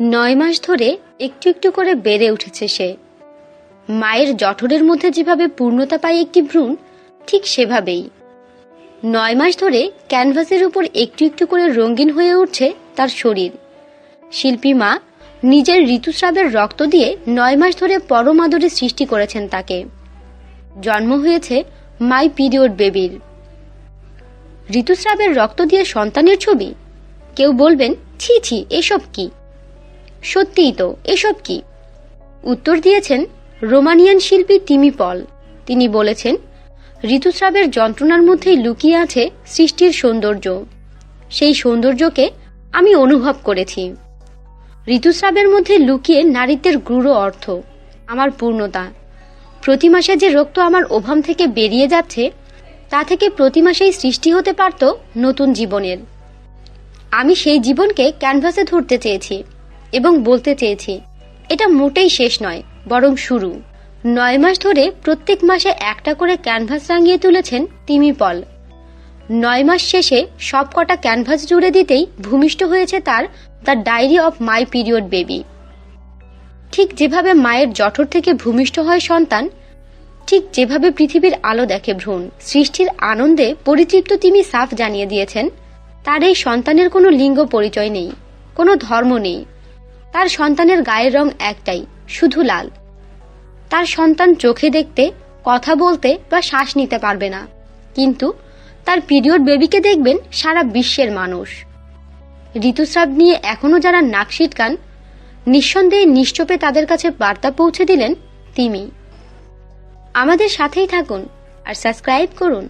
নয় মাস ধরে একটু একটু করে বেড়ে উঠেছে সে। মায়ের জঠরের মধ্যে যেভাবে পূর্ণতা পায় একটি ভ্রূণ, ঠিক সেভাবেই। নয় মাস ধরে ক্যানভাসের উপর একটু একটু করে রঙিন হয়ে উঠছে তার শরীর। শিল্পী মা নিজের ঋতুস্রাবের রক্ত দিয়ে নয় মাস ধরে পরম আদরে সৃষ্টি করেছেন তাকে। জন্ম হয়েছে মাই পিরিয়ড বেবির। ঋতুস্রাবের রক্ত দিয়ে সন্তানের ছবি? কেউ বলবেন, ছি ছি, এসব কি? সত্যিই তো, এসব কি? উত্তর দিয়েছেন রোমানিয়ান শিল্পী তিমি পল। তিনি বলেছেন, ঋতুস্রাবের যন্ত্রণার মধ্যেই লুকিয়ে আছে সৃষ্টির সৌন্দর্য। সেই সৌন্দর্যকে আমি অনুভব করেছি। ঋতুস্রাবের মধ্যে লুকিয়ে নারীত্বের গূঢ় অর্থ, আমার পূর্ণতা। প্রতি মাসে যে রক্ত আমার ওভাম থেকে বেরিয়ে যাচ্ছে, তা থেকে প্রতি মাসেই সৃষ্টি হতে পারত নতুন জীবনের। আমি সেই জীবনকে ক্যানভাসে ধরতে চেয়েছি। এবং বলতে চেয়েছি, এটা মোটেই শেষ নয়, বরং শুরু। নয় মাস ধরে প্রত্যেক মাসে একটা করে ক্যানভাস রাঙিয়ে তুলেছেন তিমি পল। নয় মাস শেষে সব কটা ক্যানভাস জুড়ে দিতেই ভূমিষ্ঠ হয়েছে তার the diary of my period baby ঠিক যেভাবে মায়ের জঠর থেকে ভূমিষ্ঠ হয় সন্তান, ঠিক যেভাবে পৃথিবীর আলো দেখে ভ্রূণ, সৃষ্টির আনন্দে পরিতৃপ্ত তিনি সাফ জানিয়ে দিয়েছেন, তার এই সন্তানের কোনো লিঙ্গ পরিচয় নেই, কোনো ধর্ম নেই। তার সন্তানের গায়ের রং একটাই, শুধু লাল। তার সন্তান চোখে দেখতে, কথা বলতে বা শ্বাস নিতে পারবে না। কিন্তু তার পিরিয়ড বেবিকে দেখবেন সারা বিশ্বের মানুষ। ঋতুস্রাব নিয়ে এখনও যারা নাক সিটকান নিঃসন্দেহে নিশ্চপে তাদের কাছে বার্তা পৌঁছে দিলেন তিমি আমাদের সাথেই থাকুন আর সাবস্ক্রাইব করুন।